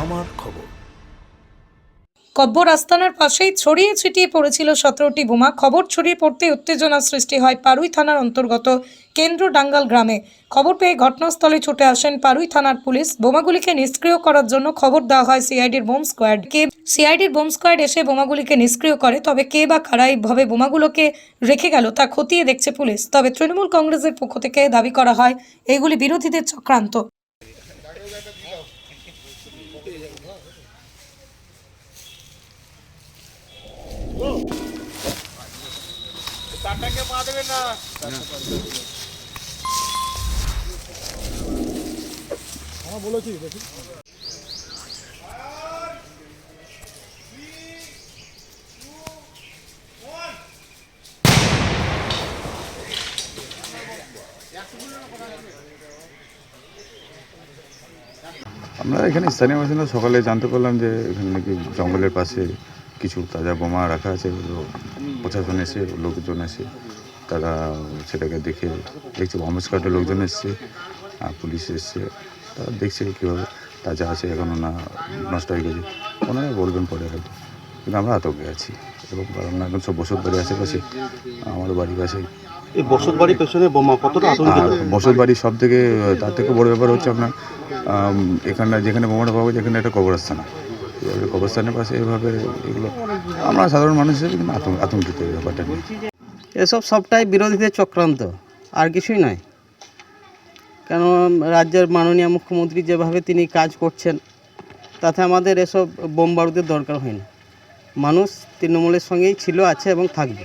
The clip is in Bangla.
আমার খবর। কব্বর আস্তানার পাশেই ছড়িয়ে ছিটিয়ে পড়েছিল সতেরোটি বোমা। খবর ছড়িয়ে পড়তে উত্তেজনা সৃষ্টি হয় পারুই থানার অন্তর্গত কেন্দ্র ডাঙ্গাল গ্রামে। খবর পেয়ে ঘটনাস্থলে ছুটে আসেন পারুই থানার পুলিশ। বোমাগুলিকে নিষ্ক্রিয় করার জন্য খবর দেওয়া হয় সিআইডির বোম স্কোয়াড। কে সিআইডির বোম স্কোয়াড এসে বোমাগুলিকে নিষ্ক্রিয় করে, তবে কে বা কারা এইভাবে বোমাগুলোকে রেখে গেল তা খতিয়ে দেখছে পুলিশ। তবে তৃণমূল কংগ্রেসের পক্ষ থেকে দাবি করা হয়, এগুলি বিরোধীদের চক্রান্ত। তারটাকে পা দেবেন না হ্যাঁ বলেছি দেখি Yeah. আমরা এখানে স্থানীয় বাসিন্দা সকালে জানতে পারলাম যে এখানে নাকি জঙ্গলের পাশে কিছু তাজা বোমা রাখা আছে এগুলো প্রশাসন এসে, লোকজন এসে তারা সেটাকে দেখে দেখছে বম্ব স্কোয়াডের লোকজন এসছে, আর পুলিশ এসছে, তারা দেখছে কীভাবে তাজা আছে এখনও না, নষ্ট হয়ে গেছে। ওনারা বলবেন পরে হয়তো। কিন্তু আমরা আতঙ্কে আছি এবং কারণ এখন সব বসত বাড়ি আশেপাশে আমার বাড়ির কাছে এই বসত বাড়ির পেছনে বোমা কতটা আতঙ্কিত? বসত বাড়ির সব থেকে তার থেকে বড় ব্যাপার হচ্ছে আপনার এখানে যেখানে বোমাটা পাবো যেখানে একটা কবরস্থান আছে। কবরস্থানের পাশে এভাবে এগুলো আমরা সাধারণ মানুষ হিসেবে কিন্তু আতঙ্ক আতঙ্কিত এই ব্যাপারটা নিয়ে। এসব সবটাই বিরোধীদের চক্রান্ত আর কিছুই নয়। কেন রাজ্যের মাননীয় মুখ্যমন্ত্রী যেভাবে তিনি কাজ করছেন তাতে আমাদের এসব বোম বারুদের দরকার হয় না। মানুষ তৃণমূলের সঙ্গেই ছিল আছে এবং থাকবে।